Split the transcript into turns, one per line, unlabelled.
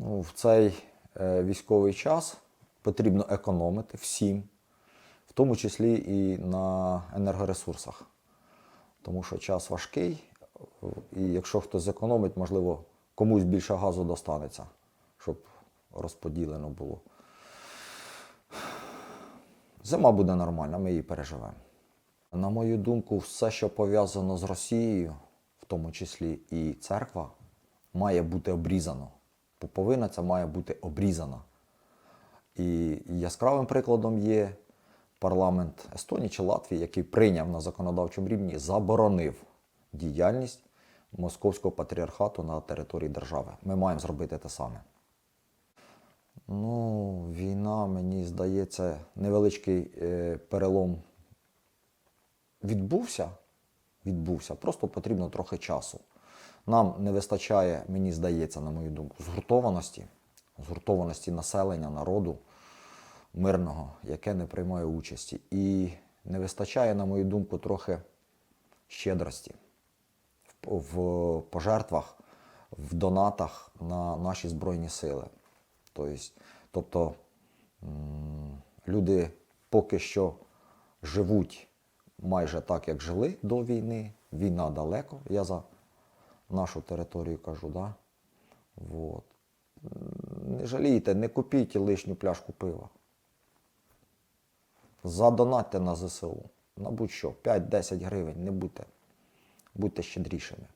Ну, в цей е, військовий час потрібно економити всім, в тому числі і на енергоресурсах. Тому що час важкий, і якщо хтось зекономить, можливо, комусь більше газу достанеться, щоб розподілено було. Зима буде нормальна, ми її переживемо. На мою думку, все, що пов'язано з Росією, в тому числі і церква, має бути обрізано. Поповина ця має бути обрізана. І яскравим прикладом є парламент Естонії чи Латвії, який прийняв на законодавчому рівні, заборонив діяльність московського патріархату на території держави. Ми маємо зробити те саме. Ну, війна, мені здається, невеличкий е, перелом відбувся. Відбувся. Просто потрібно трохи часу. Нам не вистачає, мені здається, на мою думку, згуртованості, згуртованості населення, народу мирного, яке не приймає участі. І не вистачає, на мою думку, трохи щедрості в, пожертвах, в донатах на наші Збройні Сили. Тобто, тобто люди поки що живуть майже так, як жили до війни. Війна далеко, я за нашу територію кажу, да? Вот. Не жалійте, не купіть лишню пляшку пива. Задонатьте на ЗСУ. На будь-що, 5-10 гривень, не будьте, будьте щедрішими.